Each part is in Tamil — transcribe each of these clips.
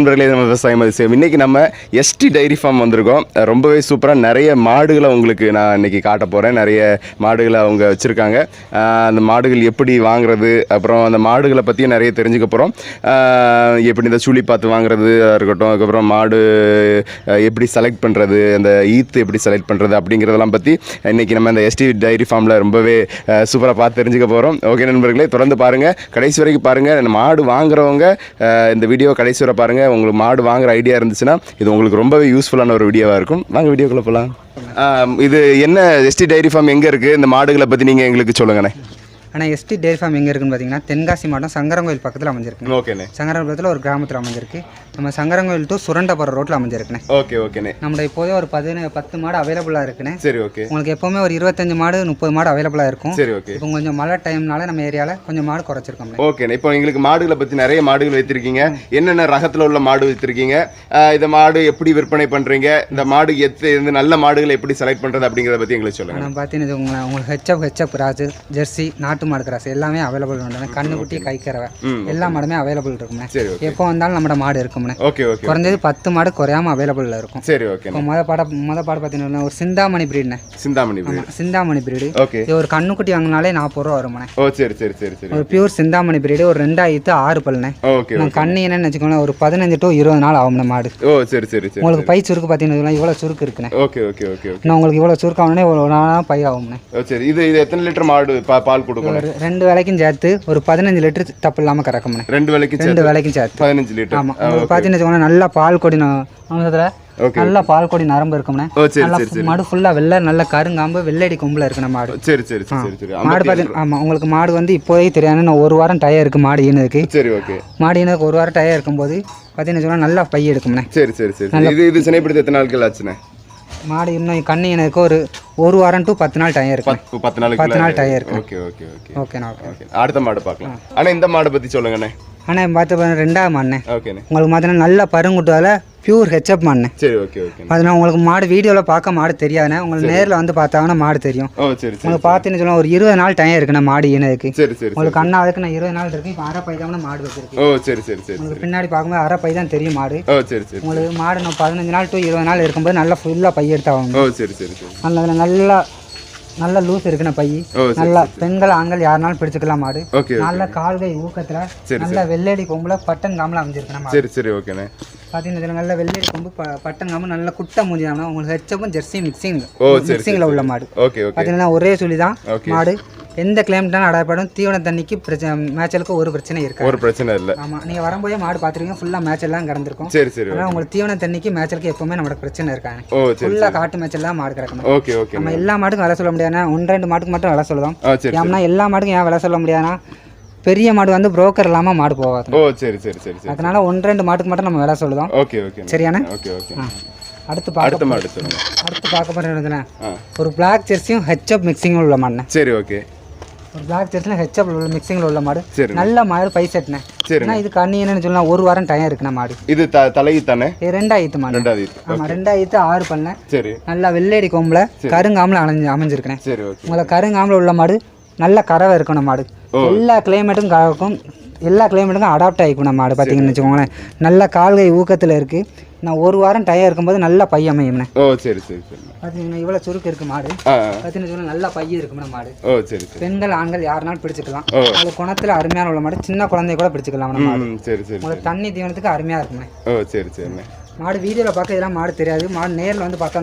நண்பர்களே நம்ம விவசாயம் அதிசயம் இன்னைக்கு நம்ம எஸ்டி டைரி ஃபார்ம் வந்திருக்கோம். ரொம்பவே சூப்பராக நிறைய மாடுகளை உங்களுக்கு நான் இன்றைக்கி காட்ட போகிறேன் நிறைய மாடுகளை அவங்க வச்சுருக்காங்க. அந்த மாடுகள் எப்படி வாங்குறது அப்புறம் அந்த மாடுகளை பற்றியும் நிறைய தெரிஞ்சுக்க போகிறோம் எப்படி இந்த சுழி பார்த்து வாங்குறது இருக்கட்டும் அதுக்கப்புறம் மாடு எப்படி செலக்ட் பண்ணுறது அந்த ஈத்து எப்படி செலக்ட் பண்ணுறது அப்படிங்கிறதெல்லாம் பற்றி இன்னைக்கு நம்ம இந்த எஸ்டி டைரி ஃபார்மில் ரொம்பவே சூப்பராக பார்த்து தெரிஞ்சுக்க போகிறோம் ஓகே நண்பர்களே தொடர்ந்து பாருங்கள் கடைசி வரைக்கும் பாருங்கள் மாடு வாங்குறவங்க இந்த வீடியோ கடைசி வரை பாருங்கள் உங்களுக்கு மாடு வாங்குற ஐடியா இருந்துச்சுன்னா இது உங்களுக்கு ரொம்பவே யூஸ்ஃபுல்லான ஒரு வீடியோவாக இருக்கும். வாங்க வீடியோக்குள்ளே போகலாம் இது என்ன எஸ்டி டைரி ஃபார்ம் எங்கே இருக்குது இந்த மாடுகளை பற்றி நீங்கள் எங்களுக்கு சொல்லுங்கண்ணே. ஆனால் எஸ்டி டேரி ஃபார்ம் எங்கே இருக்குன்னு பார்த்தீங்கன்னா தென்காசி மாவட்டம் சங்கரங்கோயில் பக்கத்தில் அமைஞ்சிருக்கு ஓகேண்ணே. சங்கரங்கோயிலத்தில் ஒரு கிராமத்தில் அமைஞ்சிருக்கு. நம்ம சங்கரங்கோயில் டு சுரண்டபுரம் ரோட்டில் அமைஞ்சிருக்குண்ணே. ஓகே ஓகேண்ணே. நம்மளோட இப்போதே ஒரு பதின பத்து மாடு அவைலபிளாக இருக்குண்ணே. சரி ஓகே. உங்களுக்கு எப்போவுமே ஒரு இருபத்தஞ்சு மாடு முப்பது மாடு அவைலபிளாக இருக்கும். சரி ஓகே. இப்போ கொஞ்சம் மழை டைம்னால நம்ம ஏரியாவில் கொஞ்சம் மாடு குறைச்சிருக்கோம்ண்ணே. ஓகேண்ணே. இப்போ எங்களுக்கு மாடுகளை பற்றி நிறைய மாடுகள் வைத்திருக்கீங்க. என்னென்ன ரகத்தில் உள்ள மாடு வைத்திருக்கீங்க? இந்த மாடு எப்படி விற்பனை பண்ணுறீங்க இந்த மாடு எத்து இந்த நல்ல மாடுகளை எப்படி செலக்ட் பண்ணுறது அப்படிங்கிறத பற்றி எங்களுக்கு சொல்லுங்கள் ஆனால் பார்த்தீங்கன்னா உங்களை உங்களுக்கு ஹெச்எப் ஹெச்எப் கிராஸு ஜெர்சி நாட்டு மாடு கிராஸ் எல்லாமே அவைலபிள் உண்டு கண்ணுக்குட்டி கைக்கறவை எல்லா மாடுமே அவைலபிள் இருக்கும்ண்ணே ஓகே எப்போ வந்தாலும் நம்மட மாடு இருக்கும்ண்ணே ஓகே ஓகே குறைஞ்சது பத்து மாடு குறையாம அவைலபிளில் இருக்கும். சரி இப்போ மொதல் பாட மொதல் பாடு பார்த்தீங்கன்னா ஒரு சிந்தாமணி பிரீட்ண்ணே சிந்தாமணி சிந்தாமணி பிரீடு ஓகே இது ஒரு கண்ணுக்குட்டி வாங்கினாலே நாற்பது ரூபா வருமாண்ணே ஓ சரி சரி சரி சரி. ஒரு பியூர் சிந்தாமணி பிரீடு ஒரு ரெண்டாயிரத்து ஆறு பல்லுண்ணே ஓகே நான் கண்ணு என்னன்னு வச்சுக்கோங்களேன் ஒரு பதினஞ்சு டு இருபது நாள் ஆகும்ண்ணே மாடு. ஓ சரி சரி சரி உங்களுக்கு பை சுருக்கு பார்த்தீங்கன்னா இவ்வளோ சுருக்கு இருக்குண்ணே ஓகே ஓகே ஓகே ஓகே நான் உங்களுக்கு இவ்வளோ சுருக்கு ஆகணுன்னே ஒரு நாளாக பை ஆகும்ண்ணே சரி. இது இது எத்தனை லிட்டர் மாடு பால் கொடுக்கணும் ஒரு ரெண்டு வேலைக்கும் சேர்த்து ஒரு பதினஞ்சு லிட்டர் தப்பு இல்லாமல் கறக்கும்ண்ணே ரெண்டு வேலைக்கு ரெண்டு வேலைக்கும் சேர்த்து. பதினஞ்சு லிட்டர். ஆமாம் பார்த்தீங்கன்னு வச்சுக்கோங்களேன் நல்லா பால் கொடி நம்பத்தில் ஓகே நல்லா பால் கொடி நரம்பு இருக்கும்ண்ணே நல்லா மாடு ஃபுல்லாக வெள்ளை நல்ல கருங்காம்பு வெள்ளடி கொம்பில் இருக்குண்ணே மாடு. சரி சரி மாடு பார்த்து ஆமாம் உங்களுக்கு மாடு வந்து இப்போதைக்கு தெரியாது. ஒரு வாரம் டயர் இருக்குது மாடு ஈனதுக்கு. சரி ஓகே மாடு ஈனதுக்கு ஒரு வாரம் டயர் இருக்கும்போது பார்த்தீங்கன்னு சொன்னால் நல்லா பை எடுக்கும்ண்ணே சரி சரி சரி சரி. இது இது சினைப்படுத்த எத்தனை நாட்கள் ஆச்சுண்ணே? மாடு இன்னும் கண்ணு ஈனதுக்கு ஒரு ஒரு வாரம் டு பத்து நாள் டயர் இருக்கு. பத்து நாளைக்கு பத்து நாள் டயர் இருக்கு. ஓகே ஓகே ஓகே ஓகேண்ணா ஓகே அடுத்த மாடு பார்க்கலாம். அண்ணா இந்த மாடை பற்றி சொல்லுங்கண்ணே. ஆனால் பார்த்து பாருங்க, ரெண்டாவது மாடுண்ணே ஓகேண்ணே உங்களுக்கு பார்த்தீங்கன்னா நல்ல பருங்குட்டால பியூர் ஹெச்அப் மாடுண்ணே சரி ஓகே ஓகே பார்த்தீங்கன்னா உங்களுக்கு மாடு வீடியோவில் பார்க்க மாடு தெரியாதுண்ணே உங்களுக்கு நேரில் வந்து பார்த்தாங்கன்னா மாடு தெரியும். ஓ சரி சரி உங்களுக்கு பார்த்தீங்கன்னு சொன்னால் ஒரு இருபது நாள் டயம் இருக்குண்ணே மாடு ஈனதுக்கு சரி சரி உங்களுக்கு கண்ணா அதுக்கு நான் இருபது நாள் இருக்கு. இப்போ அரை பை தான் மாடு வச்சிருக்கு. ஓ சரி சரி சரி உங்களுக்கு பின்னாடி பார்க்கும்போது அரை பை தான் தெரியும் மாடு. ஓ சரி சரி உங்களுக்கு மாடு நான் பதினஞ்சு நாள் டு இருபது நாள் இருக்கும்போது நல்லா ஃபுல்லாக பை எடுத்தாகும் ஓ சரி சரி சரி. நல்லா நல்ல லூஸ் இருக்குண்ணே பை. நல்லா பெண்கள் ஆண்கள் யாருனாலும் பிடிச்சிக்கலாம் மாடு. நல்ல கால்கை ஊக்கத்தில் நல்ல வெள்ளடி கொம்புல பட்டன் காமில் அமைஞ்சிருக்கணும் சரி சரி ஓகேண்ணே. பார்த்தீங்கன்னா இதுல நல்ல வெள்ளடி கொம்பு பட்டன் காம்பு நல்ல குட்டை மூஞ்சி தான். உங்களுக்கு ஹெச்சப்பும் ஜெர்சி மிக்சிங் மிக்சிங்கில் உள்ள மாடு. பார்த்தீங்கன்னா ஒரே சொல்லி தான் மாடு. எந்த கிளைமேட்டாலும் அடையப்படும். தீவன தண்ணிக்கு பிரச்சனை மேய்ச்சலுக்கு ஒரு பிரச்சனை இருக்காது. ஒரு பிரச்சனை இல்லை. ஆமாம் நீங்கள் வரும்போதே மாடு பார்த்துருக்கீங்க ஃபுல்லாக மேய்ச்சல்லாம் கிடந்திருக்கும் சரி சரி அதனால் உங்களுக்கு தீவன தண்ணிக்கு மேய்ச்சலுக்கு எப்பவுமே நம்மளுக்கு பிரச்சனை இருக்காங்க ஓ ஃபுல்லாக காட்டு மேய்ச்சல்லாம் மாடு கிடக்கணும் ஓகே ஓகே நம்ம எல்லா மாட்டுக்கும் விலை சொல்ல முடியாதுன்னா ஒன்று ரெண்டு மாட்டுக்கு மட்டும் விலை சொல்லுவோம் சரி ஏன்னா எல்லா மாட்டுக்கும் ஏன் விலை சொல்ல முடியாதுன்னா பெரிய மாடு வந்து புரோக்கர் இல்லாமல் மாடு போகாது. ஓ சரி சரி சரி அதனால ஒன்று ரெண்டு மாட்டுக்கு மட்டும் நம்ம விலை சொல்லுதோம். Okay okay சரியாண்ணே? Okay okay. அடுத்து அடுத்த மாடு அடுத்து பார்க்க போகிறேன் ஆ. ஒரு பிளாக் ஜெர்சியும் ஹெச்அப் மிக்சிங்கில் உள்ள மாடுண்ணே. சரி ஓகே. ஒரு பிளாக் ஜெர்சியில் ஹெச்அப் உள்ள மிக்சிங்கில் உள்ள மாடு. சரி நல்ல மாடு பை செட்னே சரி இது கண்ணி என்னன்னு சொல்லலாம் ஒரு வாரம் டயம் இருக்குண்ணே மாடு. இது தலையை தானே? ரெண்டாயிரத்து மாடு. ரெண்டாவது இது. ஆமாம் ரெண்டாயிரத்து ஆறு பண்ணேன் சரி. நல்லா வெள்ளேடி கொம்பில் கருங்காமில் அணைஞ்சு அமைஞ்சிருக்கேன் சரி உங்களை கருங்காமில் உள்ள மாடு நல்ல கறவை இருக்கணும் மாடு. எல்லா கிளைமேட்டும் கறக்கும். எல்லா கிளைமேட்டுக்கும் அடாப்ட் ஆகிக்கணும் மாடு பார்த்தீங்கன்னு வச்சுக்கோங்களேன். நல்ல கால்கை ஊக்கத்தில் இருக்குது நான் ஒரு வாரம் டயம் இருக்கும்போது நல்லா பை அமையும்ண்ணே. ஓ சரி சரி சரி. பார்த்தீங்கன்னா இவ்வளோ சுருக்கு இருக்குது மாடு. பார்த்தீங்கன்னு நல்லா பை இருக்கும்ண்ணே மாடு ஓ சரி பெண்கள் ஆண்கள் யாருனாலும் பிடிச்சிக்கலாம். உங்களுக்கு குணத்தில் அருமையான உள்ள மாடு. சின்ன குழந்தைய கூட பிடிச்சிக்கலாம் நம்ம மாடு சரி சரி உங்களுக்கு தண்ணி தீவனத்துக்கு அருமையாக இருக்குண்ணே ஓ சரி சரிண்ணே. மாடு வீடியோவில் பார்க்க இதெல்லாம் மாடு தெரியாது. மாடு நேரில் வந்து பார்த்தா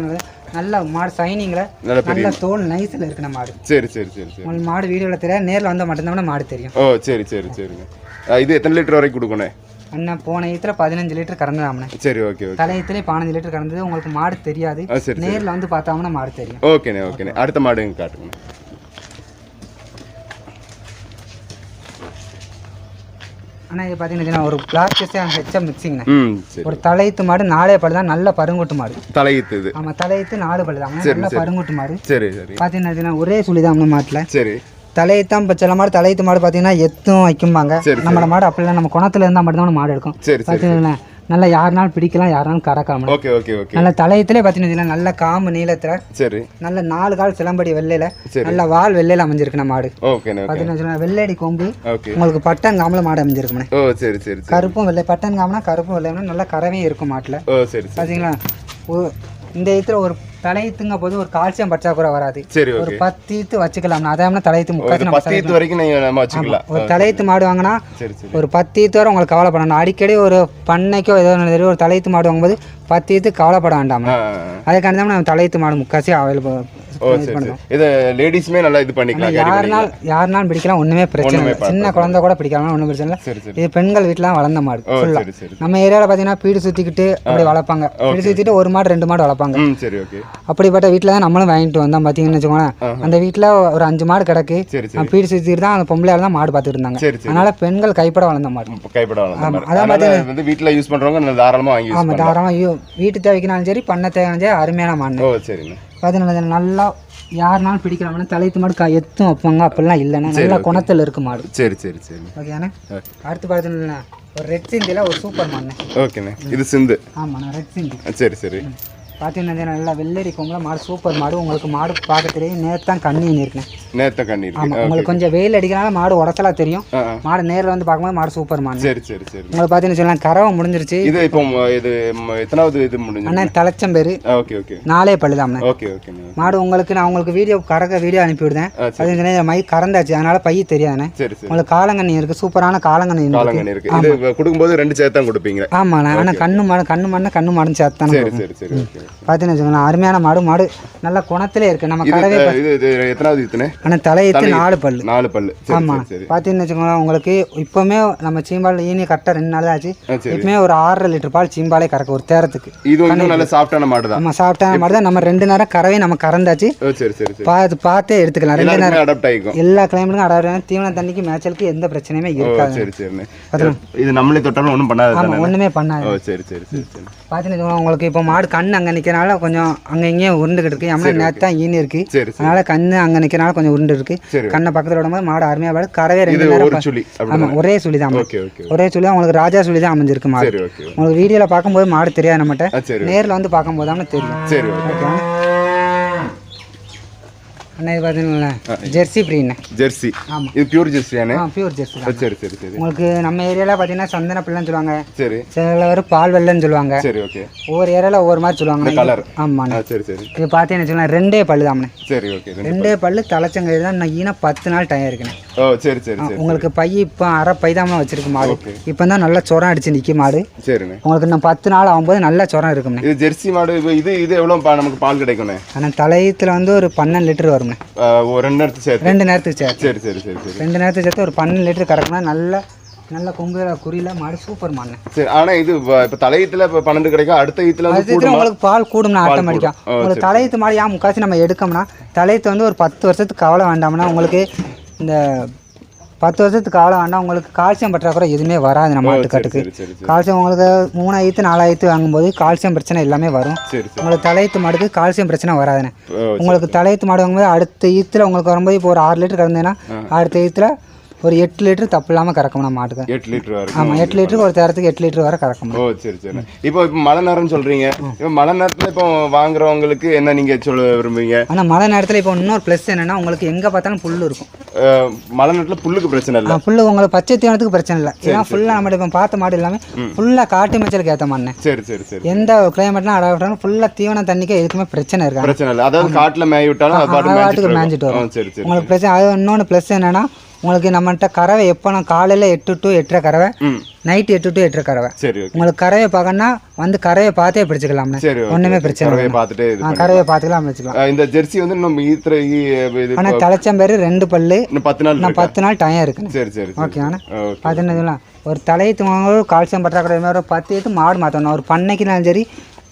நல்ல மாடு சைனிங்கில் நல்ல தோல் நைஸில் இருக்குண்ணே மாடு. சரி சரி சரி சரி. உங்களுக்கு மாடு வீடியோவில் தெரியாது நேரில் வந்தால் மட்டும்தான் மாடு தெரியும். ஓ சரி சரி சரிங்க. இது எத்தனை லிட்டர் வரைக்கும் கொடுக்கணும்? அண்ணன் போன ஈத்தில் பதினஞ்சு லிட்டர் கறந்துடாமண்ணே சரி ஓகே ஓகே. தலையத்திலே பதினஞ்சு லிட்டர் கறந்தது. உங்களுக்கு மாடு தெரியாது. நேரில் வந்து பார்த்தாங்கன்னா மாடு தெரியும். ஓகேண்ணே ஓகேண்ணே. அடுத்த மாடு காட்டுங்க? ஆனால் இது பார்த்தீங்கன்னா ஒரு பிளாஸ்டிக் ஹெச்எம் மிக்சிங்ண்ணே ஒரு தலையத்து மாடு நாலே பல்லு தான் நல்ல பருங்குட்டு மாடு. தலையீத்து இது. ஆமாம் தலையத்து நாலு பல்லு தான். நல்ல பருங்குட்டு மாடு. சரி சரி. பார்த்தீங்கன்னா ஒரே சுழி தான் நம்ம மாட்டில். சரி. தலையத்தான் இப்போ சில மாடு தலையத்து மாடு பார்த்தீங்கன்னா எத்தும் வைக்கும்பாங்க. நம்மளோட மாடு அப்படிலாம் நம்ம குணத்துல இருந்தால் மட்டும்தான் மாடு எடுக்கும். பார்த்தீங்கன்னா நல்லா யாருனாலும் பிடிக்கலாம் யாருனாலும் கறக்காம. ஓகே ஓகே ஓகே நல்ல தலையத்திலே பார்த்தீங்கன்னா நல்ல காம்பு நீளத்தில் சரி. நல்ல நாலு கால் சிலம்படி வெள்ளையில. நல்ல வால் வெள்ளையில அமைஞ்சிருக்கு நம்ம மாடு ஓகே பார்த்தீங்கன்னா வெள்ளையடி கொம்பு உங்களுக்கு பட்டன் காமில் மாடு அமைஞ்சிருக்குண்ணே ஓ சரி சரி கருப்பும் வெள்ளை பட்டன் காமனா கருப்பும் வெள்ளைனா நல்ல கறவையும் இருக்கும் மாட்டில். ஓ சரி பார்த்தீங்களா இந்த இடத்துல ஒரு தலையத்துங்க போது ஒரு கால்சியம் பற்றாக்குறை வராது. சரி ஒரு பத்து ஈத்து வச்சுக்கலாம். அதான் தலையத்து நம்ம பத்து ஈத்து வரைக்கும் நம்ம வச்சுக்கலாம். ஒரு தலையத்து மாடு வாங்கினா சரி சரி. ஒரு பத்து ஈத்து வரை உங்களுக்கு கவலைப்படணும். அடிக்கடி ஒரு பண்ணைக்கோ ஏதோ தெரியும் ஒரு தலையத்து மாடு வாங்கும்போது பத்து ஈத்து கவலைப்பட வேண்டாம். அதுக்காண்டி தான் நம்ம தலையத்து மாடு முக்காசி அவைலபிள் ஓ சரி சரி. இது லேடிஸுமே நல்லா இது பண்ணிக்கலாம் கேரி யாருனால் யாருனாலும் பிடிக்கலாம் ஒண்ணுமே பிரச்சனை இல்லை. சின்ன குழந்தை கூட பிடிக்கலாம் ஒன்றும் பிரச்சனை இல்லை. இது பெண்கள் வீட்டில் வளர்ந்த மாடு ஃபுல்லாக நம்ம ஏரியாவில் பார்த்தீங்கன்னா பீடு சுற்றிக்கிட்டு அப்படி வளர்ப்பாங்க. பீடு சுற்றிட்டு ஒரு மாடு ரெண்டு மாடு வளர்ப்பாங்க. ம் சரி ஓகே. அப்படிப்பட்ட வீட்டில் தான் நம்மளும் வாங்கிட்டு வந்தோம் பார்த்தீங்கன்னு வச்சுக்கோங்களேன். அந்த வீட்டில் ஒரு அஞ்சு மாடு கிடக்கு. பீடு சுற்றிட்டு தான் அந்த பொம்பளையால தான் மாடு பார்த்துட்டு இருந்தாங்க. அதனால பெண்கள் கைப்பட வளர்ந்த மாடு. கைப்பட அதான் யூஸ் வாங்கி ஆமாம் தாராளமாக ஐயோ வீட்டு தேவைக்குனாலும் சரி பண்ண சரி அருமையான மாடு ஓ பார்த்தீங்கன்னா நல்லா யாருனாலும் பிடிக்கிறாங்கன்னா தலைத்து மாடு க- எத்தும் வைப்பாங்க. அப்படிலாம் இல்லைன்னா நல்ல குணத்தில் இருக்கு மாடு. சரி சரி சரி. ஓகேண்ணே. அடுத்து பார்த்தீங்கன்னா ஒரு ரெட் சிந்தியில் ஒரு சூப்பர் மண்ணு ஓகேண்ணே. இது சிந்து. ஆமாண்ணா ரெட் சிந்தி. சரி சரி. பார்த்தீங்கன்னா நல்லா வெள்ளரி கொம்புல மாடு சூப்பர் மாடு. உங்களுக்கு மாடு பார்க்க தெரியும். நேற்று தான் கண்ணி இருக்குண்ணே நேத்த கண்ணி இருக்கு. ஆமாம் உங்களுக்கு கொஞ்சம் வெயில் அடிக்கிறனால மாடு உடச்சலா தெரியும். மாடு நேரில் வந்து பார்க்கும்போது மாடு சூப்பர் மாடு சரி சரி சரி. உங்களுக்கு பார்த்தீங்கன்னு சொல்லலாம் கறவை முடிஞ்சிருச்சு. இது இப்போ இது எத்தனாவது இது முடிஞ்சு அண்ணன் தலைச்சம்பேரு. ஓகே ஓகே நாளே பழுதாம்ண்ணே ஓகே ஓகேண்ணே மாடு உங்களுக்கு நான் உங்களுக்கு வீடியோ கறக்க வீடியோ அனுப்பி விடுதேன். அது மை கறந்தாச்சு. அதனால பைய தெரியாதுண்ணே. உங்களுக்கு காலங்கண்ணி இருக்கு சூப்பரான காலங்கண்ணி இருக்கு. காலங்கண்ணி இருக்கு. இது கொடுக்கும்போது ரெண்டு சேர்த்து தான் கொடுப்பீங்க. ஆமாண்ணே. ஆனால் கண்ணு மாடு கண்ணு மாடு கண்ணு மாடுன்னு சேர்த்தானே சரி சரி சரி ஓகே பார்த்தீங்கன்னு வச்சுக்கோங்களேன் அருமையான மாடு மாடு நல்ல குணத்திலே இருக்கு. நம்ம இது எத்தனாவது ஆனால் தலையத்து நாலு பல்லு. நாலு சரி ஆமாம் பார்த்தீங்கன்னு வச்சுக்கோங்களேன் உங்களுக்கு இப்போவுமே நம்ம சீம்பால் ஈனி கரெக்டாக ரெண்டு நாள் ஆச்சு. இப்போமே ஒரு ஆறரை லிட்டர் பால் சீம்பாலே கறக்கு ஒரு தேரத்துக்கு. இது வந்து நல்ல சாஃப்டான மாடு தான் நம்ம சாப்பிட்டா மாதிரி தான் நம்ம ரெண்டு நேரம் கறவை நம்ம கறந்தாச்சு. பார்த்து பார்த்தே எடுத்துக்கலாம். ரெண்டு நேரம் அடாப்ட் ஆகிக்கும் எல்லா கிளைமேட்டுக்கும் அடாவது தீவன தண்ணிக்கு மேய்ச்சலுக்கு எந்த பிரச்சனையுமே இருக்காது. இது நம்மளே தொட்டாலும் ஒன்றும் பண்ணாது ஆமாம் ஒன்றுமே பண்ணாது. சரி சரி சரி. வச்சுக்கோங்களேன், உங்களுக்கு இப்போ மாடு கண் அங்கே நிற்கிறனால கொஞ்சம் அங்கே இங்கேயும் உருண்டுகிட்டு இருக்கு. ஏன்னா நேற்று தான் ஈனி இருக்கு. சரி சரி. அதனால கண்ணு அங்கே நிற்கிறனால கொஞ்சம் உருண்டு இருக்கு. சரி. கண்ணை பக்கத்தில் விடும்போது மாடு அருமையாக பாடு கறவே ரெண்டு நேரம் ஒரு சுழி அப்படி ஆமாம் ஒரே சுழி தான் ஒரே சுழி தான் உங்களுக்கு ராஜா சுழி தான் அமைஞ்சிருக்கு மாடு. உங்களுக்கு வீடியோவில் பார்க்கும்போது மாடு தெரியாது நம்மகிட்ட. நேரில் வந்து பார்க்கும்போது தான் தெரியும். சரி ஓகே. அண்ணா இது ஜெர்சி ப்ரீண்ணே ஜெர்சி. ஆமாம் இது பியூர் ஜெர்சியானே ஆ பியூர் ஜெர்சி தான் சரி சரி சரி. உங்களுக்கு நம்ம ஏரியாவில் பார்த்தீங்கன்னா சந்தன பிள்ளைன்னு சொல்லுவாங்க. சரி. சில பேர் பால் வெள்ளைன்னு சொல்லுவாங்க. சரி ஓகே ஒவ்வொரு ஏரியாவில் ஒவ்வொரு மாதிரி சொல்லுவாங்க கலர் ஆமாண்ணே. சரி சரி. இது பார்த்தீங்கன்னு வச்சுக்கோங்களேன் ரெண்டே பல்லு தாம்ண்ணே சரி ஓகே ரெண்டு பல்லு. தலைச்சங்கை தான் நான் ஈனா பத்து நாள் டயம் இருக்குண்ணே. ஓ சரி சரி உங்களுக்கு பை இப்போ அரை பை தான் வச்சிருக்கு மாடு. இப்போ தான் நல்லா சொரம் அடிச்சு நிற்கி மாடு. சரிண்ணே. உங்களுக்கு இன்னும் பத்து நாள் ஆகும்போது நல்ல சொரம் இருக்கும்ண்ணே. இது ஜெர்சி மாடு இது இது எவ்வளோ நமக்கு பால் கிடைக்கும்ண்ணே? ஆனால் தலையத்தில் வந்து ஒரு பன்னெண்டு லிட்டர் வரும்ண்ணே. ரெண்டு நேரத்து சேர்த்து. ரெண்டு நேரத்துக்கு சேர்த்து. சரி சரி சரி சரி. ரெண்டு நேரத்துக்கு சேர்த்து ஒரு பன்னெண்டு லிட்டர் கறக்குனா நல்ல நல்ல கொம்பு குறியில மாடு சூப்பர் மாடுண்ணே சரி ஆனா இது இப்ப தலையத்துல இப்ப பன்னெண்டு கிடைக்கும் அடுத்த ஈத்துல உங்களுக்கு பால் கூடும்னா ஆட்டோமேட்டிக்கா உங்களுக்கு தலையத்து மாடு ஏன் முக்காசி நம்ம எடுக்கோம்னா தலையத்து வந்து ஒரு பத்து வருஷத்துக்கு கவலை வேண்டாம்னா உங்களுக்கு இந்த பத்து வருஷத்துக்கு கவலை வேண்டாம் உங்களுக்கு கால்சியம் பற்றாக்குறை எதுவுமே வராது நம்ம ஆட்டுக்காட்டுக்கு கால்சியம் உங்களுக்கு மூணாயிரத்து நாலாயிரத்து வாங்கும்போது கால்சியம் பிரச்சனை எல்லாமே வரும். உங்களுக்கு தலையத்து மாடுக்கு கால்சியம் பிரச்சனை வராதுண்ணே உங்களுக்கு தலையத்து மாடு வாங்கும்போது அடுத்த ஈத்துல உங்களுக்கு வரும்போது இப்போ ஒரு ஆறு லிட்டர் கறந்ததுன்னா அடுத்த ஈத்துல ஒரு எட்டு லிட்டர் தப்பு இல்லாமல் கறக்கும் நம்ம மாட்டுக்கு எட்டு லிட்டர் வரைக்கும் ஆமாம் எட்டு லிட்டருக்கு ஒரு தேரத்துக்கு எட்டு லிட்டர் வரை கறக்கும். ஓ சரி சரி. இப்போ இப்போ மழை நேரம்னு சொல்றீங்க. இப்போ மழை நேரத்துல இப்போ வாங்குறவங்களுக்கு என்ன நீங்க சொல்ல விரும்புவீங்க? ஆனால் மழை நேரத்தில் இப்போ இன்னொரு ப்ளஸ் என்னன்னா உங்களுக்கு எங்கே பார்த்தாலும் புல் இருக்கும். மழை நேரத்துல புல்லுக்கு பிரச்சனை இல்லை. புல்லு உங்களுக்கு பச்சை தீவனத்துக்கு பிரச்சனை இல்லை. ஏன்னா ஃபுல்லாக நம்ம இப்போ பார்த்த மாடு எல்லாமே ஃபுல்லாக காட்டு மேய்ச்சலுக்கு ஏற்ற மாடுனே. சரி சரி சரி. எந்த கிளைமேட்லாம் அடாவிட்டாலும் ஃபுல்லாக தீவனம் தண்ணிக்கு எதுக்குமே பிரச்சனை இருக்காது. பிரச்சனை இல்லை. அதாவது காட்டுல மேய விட்டாலும் அது பாட்டுக்கு மேய்ஞ்சிட்டு. வரும். ஆ, சரி சரி உங்களுக்கு பிரச்சனை அது இன்னொன்று ப்ளஸ் என்னன்னா உங்களுக்கு நம்மகிட்ட கறவை எப்போ நான் காலையில் எட்டு டு எட்டரை கறவை நைட்டு எட்டு டு எட்டரை கறவை. உங்களுக்கு கறவையை பார்க்கணும்னா வந்து கறவையை பார்த்தே பிடிச்சிக்கலாம்ண்ணே ஒன்றுமே பிரச்சனை பார்த்துட்டு கறவையை பார்த்துக்கலாம் வச்சுக்கலாம். இந்த ஜெர்சி வந்து நம்ம ஈத்துற ஈ- இது ஆனால் தலைச்சம்பேரு ரெண்டு பல்லு. பத்து நாள் நான்? பத்து நாள் டயம் இருக்குண்ணே சரி சரி சரி. ஓகே அண்ணா ஓகே பார்த்தீங்கன்னா ஒரு தலையத்து வாங்க கால்சியம் பற்றாக்குறை மாதிரி ஒரு பத்து ஏத்து மாடு மாற்றணும் ஒரு பண்ணைக்குனாலும் சரி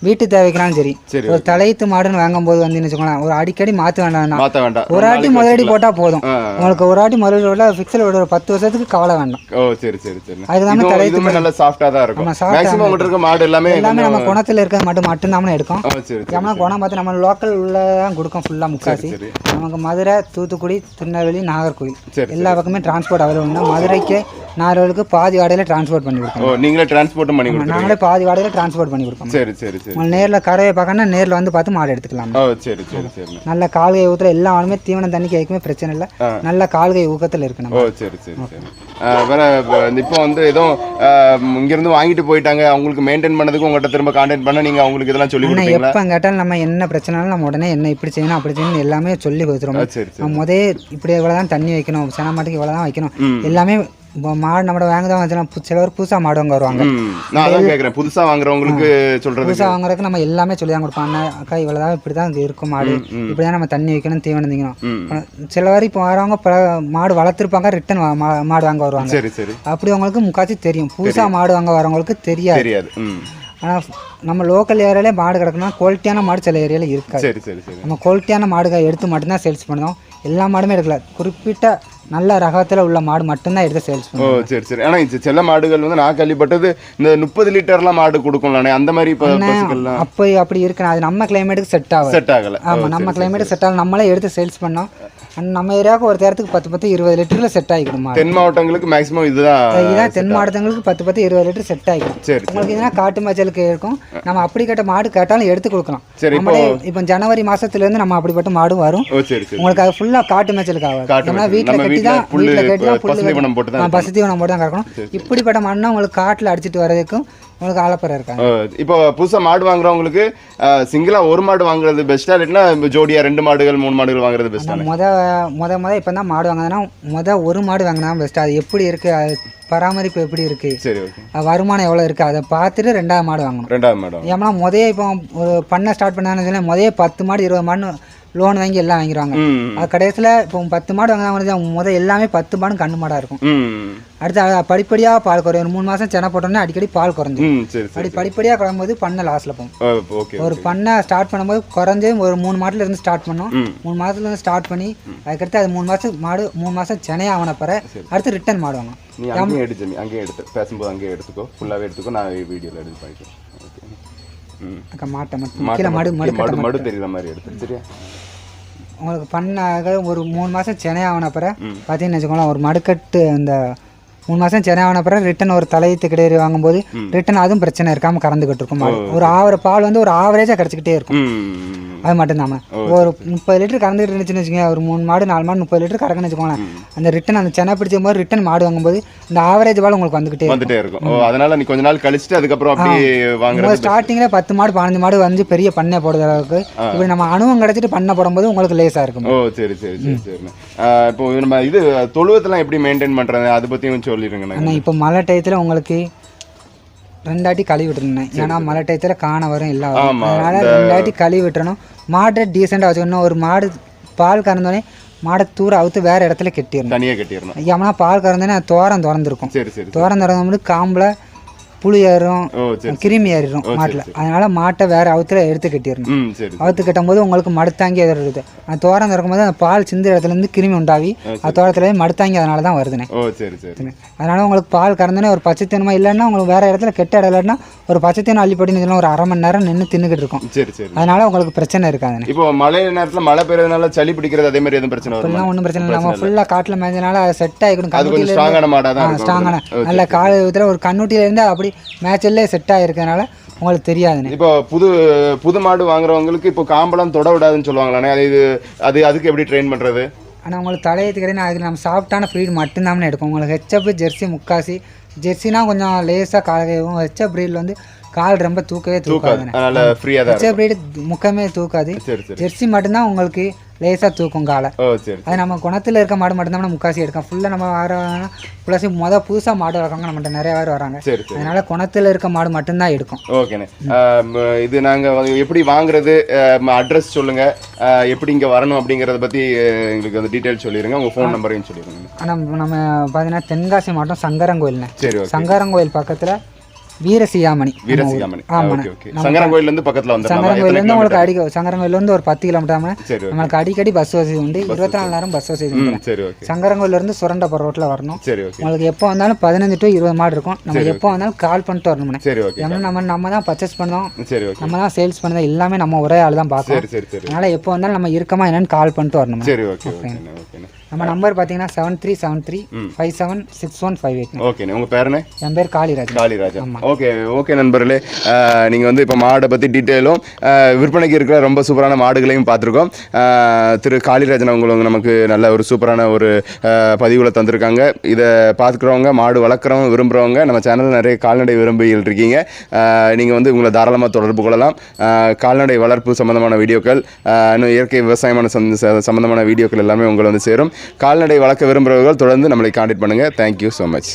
வீட்டு தேவைக்குனாலும் சரி. ஒரு தலையத்து மாடுன்னு வாங்கும்போது வந்து வச்சுக்கோங்களேன் ஒரு அடிக்கடி மாற்ற வேண்டாம். மாத்த வேண்டாம். ஒரு ஆட்டி முதலடி போட்டால் போதும். உங்களுக்கு ஒரு ஆட்டி முதலடி போட்டால் ஃபிக்ஸில் விட ஒரு பத்து வருஷத்துக்கு கவலை வேண்டாம். ஓ சரி சரி சரி. அதுக்கு தான் இதுவும் தலையத்து நல்ல சாஃப்டா தான் இருக்கும். மேக்ஸிமம் இருக்க மாடு எல்லாமே எல்லாமே நம்ம குணத்தில் இருக்கிறது மட்டும் மட்டும்தான் எடுக்கும். ஓ சரி சரி ஏன்னா குணம் பார்த்து நம்ம லோக்கல் உள்ள தான் கொடுக்கும் ஃபுல்லாக முக்காசி நமக்கு மதுரை தூத்துக்குடி திருநெல்வேலி நாகர்கோவில். எல்லா பக்கமே டிரான்ஸ்போர்ட் அவைலபிள்னா மதுரைக்கு நாலு பாதி வாடகையில் டிரான்ஸ்போர்ட் பண்ணி கொடுப்போம் நீங்களே டிரான்ஸ்போர்ட்டும் பண்ணி கொடுத்துருங்க நாங்களே பாதி வாடகையில் டிரான்ஸ்போர்ட் பண்ணி கொடுப்போம். சரி சரி சரி. நேரில் கறவை பார்க்கணும்னா நேரில் வந்து பார்த்து மாடு எடுத்துக்கலாம். ஓ சரி சரி சரி. நல்ல கால்கை ஊத்துல எல்லா ஆளுமே தீவனம் தண்ணி கேட்குமே பிரச்சனை இல்லை. நல்ல கால்கை ஊக்கத்தில் இருக்கு நம்ம. ஓ சரி சரி சரி. வேற இப்ப வந்து ஏதோ இங்கிருந்து வாங்கிட்டு போயிட்டாங்க. அவங்களுக்கு மெயின்டைன் பண்ணதுக்கு உங்கள்கிட்ட திரும்ப கான்டாக்ட் பண்ண நீங்க அவங்களுக்கு இதெல்லாம் சொல்லி கொடுப்பீங்களா? எப்போ கேட்டாலும் நம்ம என்ன பிரச்சனைனாலும் நம்ம உடனே என்ன இப்படி செய்யணும் அப்படி செய்யணும் எல்லாமே சொல்லி கொடுத்துருவோம். நம்ம முதே இப்படி இவ்வளோ தான் தண்ணி வைக்கணும் சென மாட்டுக்கு இவ்வளோ தான் வைக்கணும் எல்லாமே இப்போ மாடு நம்ம வாங்க தான் வச்சுனா சிலவர் புதுசாக மாடு வாங்க வருவாங்க நான் அதான் கேட்குறேன் புதுசா வாங்குறவங்களுக்கு சொல்றது புதுசாக வாங்குறதுக்கு நம்ம எல்லாமே சொல்லி தான் கொடுப்போம். அண்ணா அக்கா இவ்வளோ தான் இப்படி தான் இருக்கும் மாடு. இப்படி தான் நம்ம தண்ணி வைக்கணும் தீவனம் திங்கணும். ம் சிலவர் இப்போ வரவங்க மாடு வளர்த்துருப்பாங்க ரிட்டன் மாடு வாங்க வருவாங்க. சரி சரி. அப்படி அவங்களுக்கு முக்காச்சி தெரியும். புதுசாக மாடு வாங்க வரவங்களுக்கு தெரியாது. தெரியாது. ஆனால் நம்ம லோக்கல் ஏரியாலே மாடு கிடக்கணும்னா குவாலிட்டியான மாடு சில ஏரியாவில் இருக்காது. சரி சரி சரி. நம்ம குவாலிட்டியான மாடுகள் எடுத்து மட்டும்தான் சேல்ஸ் பண்ணுவோம் எல்லா மாடுமே எடுக்கல. குறிப்பிட்ட நல்ல ரகத்தில் உள்ள மாடு மட்டும்தான் எடுத்து சேல்ஸ் ஓ சரி சரி. ஆனா இந்த செல்ல மாடுகள் வந்து நான் கேள்விப்பட்டது இந்த முப்பது லிட்டர்லாம் மாடு கொடுக்கும்லானே அந்த மாதிரி பசுக்கள்லாம். அப்போ அப்படி இருக்கு அது நம்ம கிளைமேட்டுக்கு செட் ஆகும் செட் ஆகல. ஆமாம் நம்ம கிளைமேட்டுக்கு செட் ஆகும் நம்மளே எடுத்து சேல்ஸ் பண்ணோம். நம்ம ஏரியாவுக்கு ஒரு தேரத்துக்கு பத்து பத்து இருபது லிட்டரில் செட் ஆகிக்கணும் தென் மாவட்டங்களுக்கு மேக்ஸிமம் இதுதான் இதான் தென் மாவட்டங்களுக்கு பத்து பத்து இருபது லிட்டர் செட் ஆகிடும் சரி உங்களுக்கு இதுனா காட்டு மேய்ச்சலுக்கு இருக்கும் நம்ம அப்படி கேட்ட மாடு கேட்டாலும் எடுத்து கொடுக்கலாம். சரி, இப்போ ஜனவரி மாசத்துலேருந்து நம்ம அப்படிப்பட்ட மாடு வரும். உங்களுக்கு அது ஃபுல்லாக காட்டு மேய்ச்சலுக்கு ஆகாது. காட்டு ஏன்னா. வீட்டில் கட்டி தான் வீட்டில் கட்டி தான் பசு தீவனம் போட்டு தான் கறக்கணும். இப்படிப்பட்ட மண்ணை உங்களுக்கு காட்டில் அடிச்சிட்டு வர்றதுக்கும் உங்களுக்கு ஆலப்பறம் இருக்காங்க. இப்போ புதுசா மாடு வாங்குறவங்களுக்கு சிங்கிளா ஒரு மாடு வாங்குறது பெஸ்டா இல்லைன்னா ஜோடியா ரெண்டு மாடுகள் மூணு மாடுகள் வாங்குறது பெஸ்டா முத முத முத இப்போ தான் மாடு வாங்கினா முத ஒரு மாடு வாங்கினா பெஸ்ட் அது எப்படி இருக்கு? அது பராமரிப்பு எப்படி இருக்கு? சரி ஓகே வருமானம் எவ்வளோ இருக்கு? அதை பார்த்துட்டு ரெண்டாவது மாடு வாங்கணும். ரெண்டாவது மாடம் ஏன்னா முதயே இப்போ ஒரு பண்ண ஸ்டார்ட் பண்ணான்னு சொல்லி முதயே பத்து மாடு இருபது மாடு லோன் வாங்கி எல்லாம் வாங்கிடுவாங்க அது கடைசியில் இப்போ பத்து மாடு வாங்கினா முத எல்லாமே பத்து மாடு கண்ணு மாடாக இருக்கும். அடுத்து படிப்படியாக பால் குறையும். ஒரு மூணு மாதம் சென போட்டோன்னே அடிக்கடி பால் குறைஞ்சி அப்படி படிப்படியாக குறையும்போது பண்ணை லாஸில் போகும். ஒரு பண்ணை ஸ்டார்ட் பண்ணும்போது குறைஞ்சு ஒரு மூணு மாட்டுல இருந்து ஸ்டார்ட் பண்ணோம். மூணு மாதத்துல இருந்து ஸ்டார்ட் பண்ணி அதுக்கடுத்து அது மூணு மாதம் மாடு மூணு மாதம் சென்னை ஆகின பிற அடுத்து ரிட்டர்ன் மாடு வாங்கணும். நீ அங்கேயே எடுத்து நீ அங்கேயே எடுத்து பேசும்போது அங்கேயே எடுத்துக்கோ ஃபுல்லாகவே எடுத்துக்கோ நான் வீடியோவில் எடுத்து பண்ணிக்கிறேன் ஓகே ம் அக்கா மாட்டை மட்டும் மாட்டு கீழே மடு மடு மடு தெரியுற மாதிரி எடுத்து சரியா உங்களுக்கு பண்ணாக ஒரு மூணு மாதம் சென்னை ஆகின பிற பார்த்தீங்கன்னு வச்சுக்கோங்களேன் ஒரு மடுக்கட்டு அந்த மூணு மாதம் சென்னை ஆகின பிற ரிட்டன் ஒரு தலையத்து கிடையாது வாங்கும்போது ரிட்டன் அதுவும் பிரச்சனை இருக்காமல் கறந்துக்கிட்டு இருக்கும். மாடு ஒரு ஆவர பால் வந்து ஒரு ஆவரேஜாக கிடச்சிக்கிட்டே இருக்கும். அது மட்டும்தாம்மா ஒரு முப்பது லிட்டர் கறந்துட்டு இருந்துச்சுன்னு வச்சுக்கோங்க. ஒரு மூணு மாடு நாலு மாடு முப்பது லிட்டர் கறக்குன்னு வச்சுக்கோங்களேன். அந்த ரிட்டன் அந்த சென்னை பிடிச்சும் போது ரிட்டன் மாடு வாங்கும்போது அந்த ஆவரேஜ் பால் உங்களுக்கு வந்துக்கிட்டே இருக்கும். வந்துட்டே இருக்கும். அதனால நீ கொஞ்ச நாள் கழிச்சுட்டு அதுக்கப்புறம் அப்படியே வாங்குறது ஸ்டார்டிங்கில் பத்து மாடு பதினஞ்சு மாடு வந்து பெரிய பண்ணை போடுற அளவுக்கு இப்படி நம்ம அனுபவம் கிடச்சிட்டு பண்ணை போடும்போது உங்களுக்கு லேசாக இருக்கும். ஓ சரி சரி சரி ஆ, இப்போ நம்ம இது தொழுவத்தெல்லாம் எப்படி மெயின்டைன் பண்றது? அதை பற்றியும் சொல்லிடுங்கண்ணே ஆனால் இப்போ மழை டயத்தில் உங்களுக்கு ரெண்டாட்டி கழுவி விட்டுருந்தேன் ஏன்னா மழை டயத்தில் காண வரும் ஆமா, அதனால ரெண்டாட்டி கழுவி விட்டுறணும். மாட்டை டீசெண்டாக வச்சுக்கணும். ஒரு மாடு பால் கறந்தோடனே மாடை தூர அவுத்து வேற இடத்துல கட்டிடணும். தனியாக கட்டிடணும். ஏன்னா பால் கறந்தோடனே தோரம் திறந்துருக்கும். சரி சரி தோரம் திறந்து காம்பில் புளி ஏறும் கிருமி ஏறிடும் மாட்டில். அதனால மாட்டை வேற அவுத்துல எடுத்து கட்டிடணும் அவுத்து கட்டும்போது உங்களுக்கு மடுத்தாங்கி எதிர்றது அந்த தோரம் திறக்கும்போது அந்த பால் சிந்த இடத்துலேருந்து கிருமி உண்டாவி அது தோரத்துல மடுத்தாங்கி அதனால தான் வருதுண்ணே அதனால உங்களுக்கு பால் கறந்தோன்னே ஒரு பச்சை தீனமா இல்லைன்னா உங்களுக்கு வேற இடத்துல கெட்ட இடம் இல்லைன்னா ஒரு பச்சை தீனம் அள்ளி போட்டு நிறுத்தினா ஒரு அரை மணி நேரம் நின்று தின்னுக்கிட்டு இருக்கும். அதனால உங்களுக்கு பிரச்சனை இருக்காதுண்ணே இப்போ மழை நேரத்துல மழை பெய்யறதுனால சளி பிடிக்கிறது அதே மாதிரி எதுவும் பிரச்சனை இப்பெல்லாம் ஒன்றும் பிரச்சனை இல்லை. நம்ம ஃபுல்லாக காட்டில் மேய்ஞ்சனால செட் ஆகிக்கணும் ஸ்ட்ராங்கான நல்ல கால ஒரு கண்ணுட்டியில இருந்து அப்படி மேட்சிலே செட் ஆகிருக்கனால உங்களுக்கு தெரியாதுண்ணே. இப்போ புது புது மாடு வாங்குறவங்களுக்கு இப்போ காம்பெல்லாம் தொட விடாதுன்னு சொல்லுவாங்களாண்ணே. அது இது அது அதுக்கு எப்படி ட்ரெயின் பண்றது? ஆனால் உங்களுக்கு தலையத்து கிடையாது அதுக்கு நம்ம சாஃப்டான ப்ரீட் மட்டும்தான் எடுக்கும். உங்களுக்கு ஹெச்எப் ஜெர்சி முக்காசி ஜெர்சினா கொஞ்சம் லேசாக காலையும் ஹெச்எப் ப்ரீடில் வந்து கால் ரொம்ப தூக்கவே தூக்காதுண்ணே. ஹெச்எப் ப்ரீடு முக்கமே தூக்காது. ஜெர்சி மட்டும்தான் உங்களுக்கு லேசாக தூக்கும் காலை. ஓ சரி அது நம்ம குணத்தில் இருக்க மாடு மட்டும்தான் நம்ம முக்காசி எடுக்கும் ஃபுல்லாக நம்ம வர புலசி மொதல் புதுசாக மாடு வளர்க்காங்க நம்மகிட்ட நிறைய பேர் வராங்க. அதனால குணத்தில் இருக்க மாடு மட்டும்தான் எடுக்கும். ஓகேண்ணே இது நாங்கள் எப்படி வாங்குறது அட்ரஸ் சொல்லுங்க. ஆ, எப்படி இங்கே வரணும் அப்படிங்கிறத பற்றி எங்களுக்கு வந்து டீட்டெயில் சொல்லிடுங்க உங்கள் ஃபோன் நம்பரையும் சொல்லிடுங்க ஆனால் நம்ம பார்த்தீங்கன்னா தென்காசி மாவட்டம் சங்கரங்கோயில்ண்ணே சங்கரங்கோயில் பக்கத்தில் வீரசியாமணி. சங்கரங்கோயிலேருந்து பக்கத்தில் வந்துடலாம் சங்கரங்கோயிலேருந்து உங்களுக்கு அடிக்க சங்கரங்கோயிலேருந்து ஒரு பத்து கிலோமீட்டர் நம்மளுக்கு அடிக்கடி பஸ் வசதி உண்டு. இருபத்தி நாலு நேரம் பஸ் வசதி உண்டு. ம் சரி ஓகே. சங்கரங்கோயிலேருந்து சுரண்டப்பர் ரோட்டில் வரணும். உங்களுக்கு எப்போ வந்தாலும் பதினஞ்சு டு இருபது மாடு இருக்கும். நம்ம எப்போ வந்தாலும் கால் பண்ணிட்டு ஓகே. ஏன்னா நம்ம நம்ம தான் பர்ச்சேஸ் பண்ணோம் நம்ம தான் சேல்ஸ் பண்ணது எல்லாமே நம்ம ஒரே ஆள் தான் பார்க்கணும் அதனால எப்போ வந்தாலும் நம்ம இருக்கமா என்னன்னு கால் பண்ணிட்டு வரணும் சரி ஓகே நம்ம நம்பர் பார்த்தீங்கன்னா seven three seven three five seven six one five eight ஓகேண்ணே உங்கள் பேருண்ணே என் பேர் காளிராஜ் காளிராஜன். ஓகே ஓகே நண்பர்களே. நீங்கள் வந்து இப்போ மாடை பற்றி டீட்டெயிலும் விற்பனைக்கு இருக்கிற ரொம்ப சூப்பரான மாடுகளையும் பார்த்துருக்கோம். திரு காளிராஜன் அவங்களும் நமக்கு நல்ல ஒரு சூப்பரான ஒரு பதிவில் தந்திருக்காங்க. இதை பார்த்துக்கிறவங்க மாடு வளர்க்குறவங்க விரும்புகிறவங்க நம்ம சேனலில் நிறைய கால்நடை விரும்பிகள் இருக்கீங்க. நீங்கள் வந்து உங்களை தாராளமாக தொடர்பு கொள்ளலாம். கால்நடை வளர்ப்பு சம்மந்தமான வீடியோக்கள் இன்னும் இயற்கை விவசாயமான சம்மந்தமான வீடியோக்கள் எல்லாமே உங்களை வந்து சேரும். கால்நடை வளர்க்க விரும்புகிறவர்கள் தொடர்ந்து நம்மளை காண்டாக்ட் பண்ணுங்கள் தேங்க்யூ ஸோ மச்